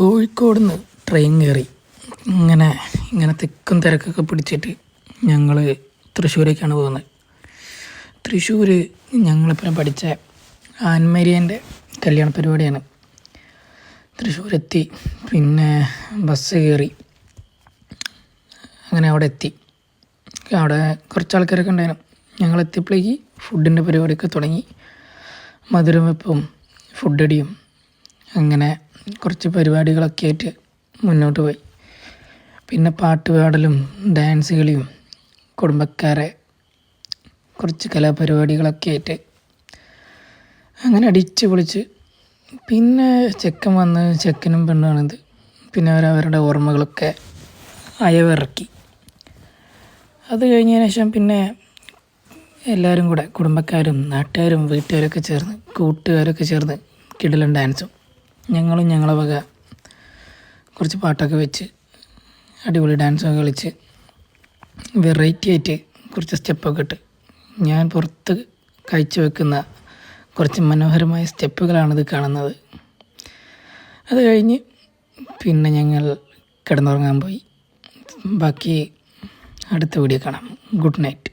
കോഴിക്കോട് നിന്ന് ട്രെയിൻ കയറി ഇങ്ങനെ ഇങ്ങനെ തിക്കും തിരക്കൊക്കെ പിടിച്ചിട്ട് ഞങ്ങൾ തൃശ്ശൂരേക്കാണ് പോകുന്നത്. തൃശ്ശൂർ ഞങ്ങളിപ്പം പഠിച്ച ആൻമരിയന്റെ കല്യാണ പരിപാടിയാണ്. തൃശ്ശൂരെത്തി പിന്നെ ബസ് കയറി അങ്ങനെ അവിടെ എത്തി. അവിടെ കുറച്ച് ആൾക്കാരൊക്കെ ഉണ്ടായിരുന്നു. ഞങ്ങൾ എത്തിയപ്പോഴേക്ക് ഫുഡിന്റെ പരിപാടിയൊക്കെ തുടങ്ങി. മധുരം ഫുഡടിയും അങ്ങനെ കുറച്ച് പരിപാടികളൊക്കെ ആയിട്ട് മുന്നോട്ട് പോയി. പിന്നെ പാട്ട് പാടലും ഡാൻസ് കളിയും കുടുംബക്കാരെ കുറച്ച് കലാപരിപാടികളൊക്കെ ആയിട്ട് അങ്ങനെ അടിച്ച് പൊളിച്ച്. പിന്നെ ചെക്കൻ വന്ന് ചെക്കനും പെണ്ണാണിത് പിന്നെ അവരവരുടെ ഓർമ്മകളൊക്കെ അയവിറക്കി. അത് കഴിഞ്ഞതിന് ശേഷം പിന്നെ എല്ലാവരും കൂടെ കുടുംബക്കാരും നാട്ടുകാരും വീട്ടുകാരൊക്കെ ചേർന്ന് കൂട്ടുകാരൊക്കെ ചേർന്ന് കിടലും ഡാൻസും ഞങ്ങളും ഞങ്ങളെ വക കുറച്ച് പാട്ടൊക്കെ വെച്ച് അടിപൊളി ഡാൻസൊക്കെ കളിച്ച് വെറൈറ്റി ആയിട്ട് കുറച്ച് സ്റ്റെപ്പൊക്കെ ഇട്ട് ഞാൻ പുറത്ത് കാഴ്ചവെക്കുന്ന കുറച്ച് മനോഹരമായ സ്റ്റെപ്പുകളാണിത് കാണുന്നത്. അത് കഴിഞ്ഞ് പിന്നെ ഞങ്ങൾ കിടന്നുറങ്ങാൻ പോയി. ബാക്കി അടുത്ത വീഡിയോ കാണാം. Good night